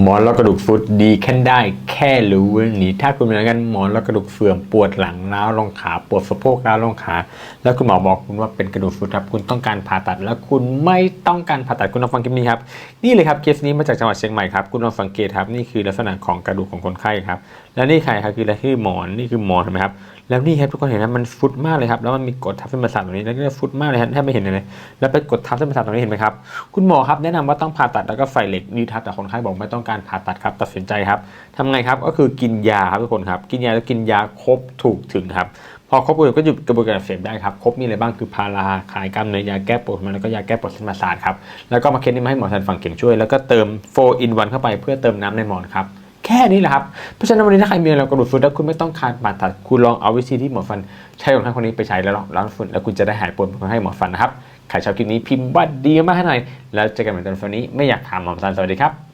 หมอนรองกระดูกฟุตดีแค่ได้แค่รู้เรื่องนี้ ถ้าคุณเป็นอาการหมอนรองกระดูกเสื่อมปวดหลังร้าวลงขาปวดสะโพกร้าวลงขา แล้วคุณหมอบอกคุณว่าเป็นกระดูกฟุตครับ คุณต้องการผ่าตัด แล้วคุณไม่ต้องการผ่าตัดคุณลองฟังคลิปนี้ครับนี่เลยครับเคสนี้มาจากจังหวัดเชียงใหม่ครับคุณลองสังเกตครับนี่คือลักษณะของกระดูกของคนไข้ครับแล้วนี่ใครครับคืออะไรคือหมอนนี่คือหมอนเห็นไหมครับแล้วนี่ครับทุกคนเห็นไหมมันฟุตมากเลยครับแล้วมันมีกดทับเส้นประสาทตรงนี้แล้วก็ฟุตมากเลยครับแทบไม่เห็นเลยแล้วไปกดทับเส้นประสาทตรงนี้เห็นไหมครับคุณหมอครับแนะนำว่าต้องผ่าตัดแล้วก็ใส่เหล็กนิวทับแต่คนไข้บอกไม่ต้องการผ่าตัดครับตัดสินใจครับทำไงครับก็คือกินยาครับทุกคนครับกินยาแล้วกินยาครบถูกถึงครับพอครบก็หยุดกระบวนการอักเสพได้ครับครบมีอะไรบ้างคือพาราคลายกล้ามเนื้อยาแก้ปวดมันแล้วก็ยาแก้ปวดเส้นประสาทครับแล้วก็มาเค้นนี่มาให้หมอทันฝังเข็มช่วย แล้วก็เติม4 in 1เข้าไปเพื่อเติมน้ำในหมอนครับแค่นี้แหละครับ เพราะฉะนั้นวันนี้ถ้าใครมีอะไรกระดูกฟุตแล้วคุณไม่ต้องการผ่าตัดคุณลองเอาวิธีที่หมอฟันใช้ของท่านคนนี้ไปใช้แล้วล้างฝุ่นแล้วคุณจะได้หายปวดให้หมอฟันนะครับใครชอบคลิปนี้พิมพ์ว่าดีมากให้หน่อยแล้วเจอกันใหม่ตอนวันนี้ไม่อยากถามหมอฟันสวัสดีครับ